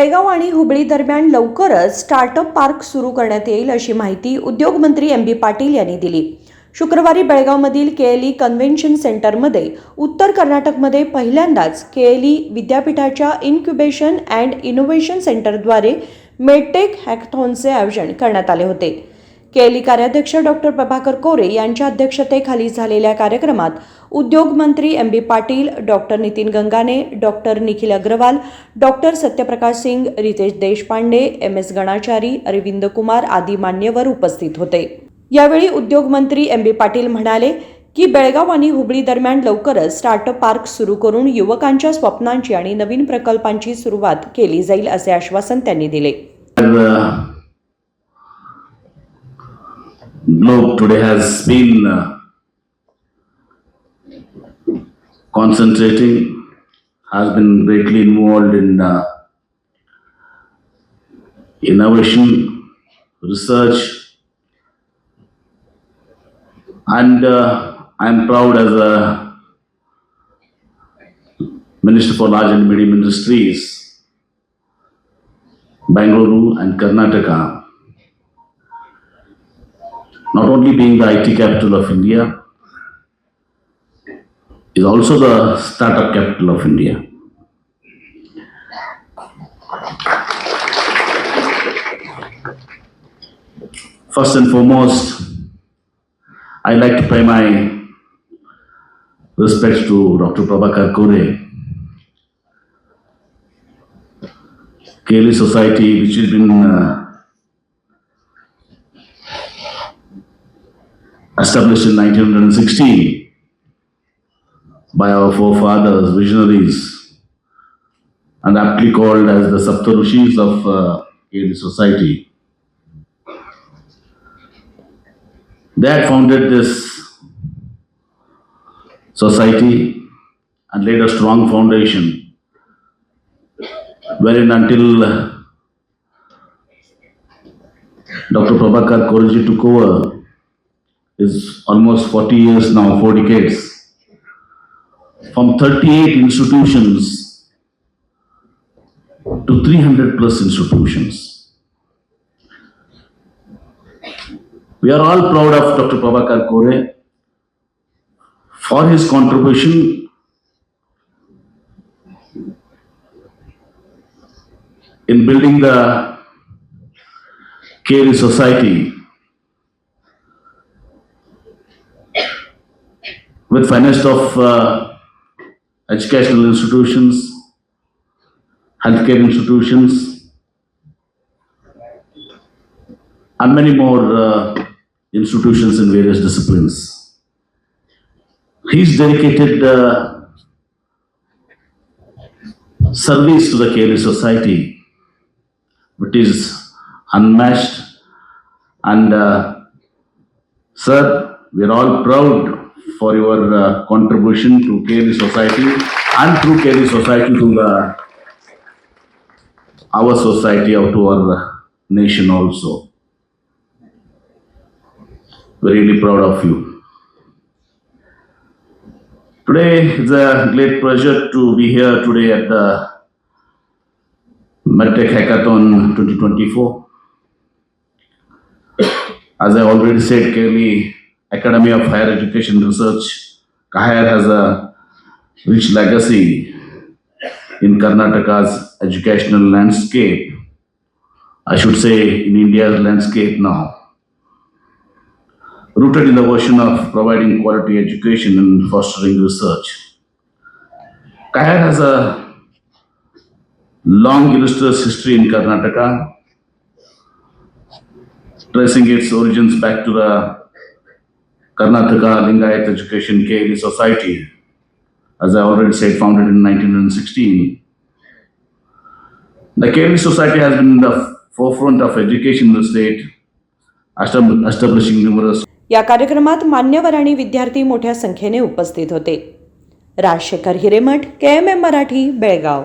बेळगाव आणि हुबळी दरम्यान लवकरच स्टार्टअप पार्क सुरू करण्यात येईल अशी माहिती उद्योगमंत्री एम बी पाटील यांनी दिली. शुक्रवारी बेळगावमधील केएलई कन्व्हेन्शन सेंटरमध्ये उत्तर कर्नाटकमध्ये पहिल्यांदाच केएलई विद्यापीठाच्या इन्क्युबेशन अँड इनोव्हेशन सेंटरद्वारे मेडटेक हॅकथॉनचे आयोजन करण्यात आले होते. केली कार्याध्यक्ष डॉक्टर प्रभाकर कोरे यांच्या अध्यक्षतेखाली झालेल्या कार्यक्रमात उद्योग मंत्री M B Patil doctor Nitin Gangane doctor Nikhil Agarwal doctor Satyaprakash Singh Ritesh Deshpande M S Ganachari Arvind Kumar आदी मान्यवर उपस्थित होते. यावेळी उद्योग मंत्री एम बी पाटील म्हणाले की बेळगाव आणि हुबळी दरम्यान लवकरच स्टार्टअप पार्क सुरू करून युवकांच्या स्वप्नांची आणि नवीन प्रकल्पांची सुरुवात केली जाईल असे आश्वासन त्यांनी दिले. Globe today has been uh, concentrating, has been greatly involved in uh, innovation, research, and uh, I'm proud as a Minister for Large and Medium Industries Bangalore and Karnataka, not only being the IT capital of India, is also the startup capital of India. First and foremost, I like to pay my respects to Dr. Prabhakar Kore, Keli Society, which has been uh, established in 1916 by our forefathers, visionaries, and aptly called as the Saptarishis of uh, Society. They had founded this society and laid a strong foundation wherein until Dr. Prabhakar Korji took over is almost 40 years now, four decades. From 38 institutions to 300 plus institutions. We are all proud of Dr. Prabhakar Kore for his contribution in building the Keri society with finest of uh, educational institutions, healthcare institutions, and many more uh, institutions in various disciplines. He's dedicated uh, service to the Keri society which is unmatched. And uh, sir, we are all proud for your uh, contribution to Keri society and through Keri society to the our society or to our nation also. We're really proud of you. Today it's a great pleasure to be here today at the MedTech Hackathon 2024. As I already said, clearly, Academy of Higher Education Research, KAHIR has a rich legacy in Karnataka's educational landscape. I should say in India's landscape now. Rooted in the vision of providing quality education and fostering research. KAHIR has a long illustrious history in Karnataka, tracing its origins back to the Karnataka Lingayat Education Keli Society, as I already said, founded in 1916. The Keli Society has been in the forefront of education in the state, establishing numerous या कार्यक्रमात मान्यवर आणि विद्यार्थी मोठ्या संख्येने उपस्थित होते राजशेखर हिरेमठ के एम एम मराठी बेळगाव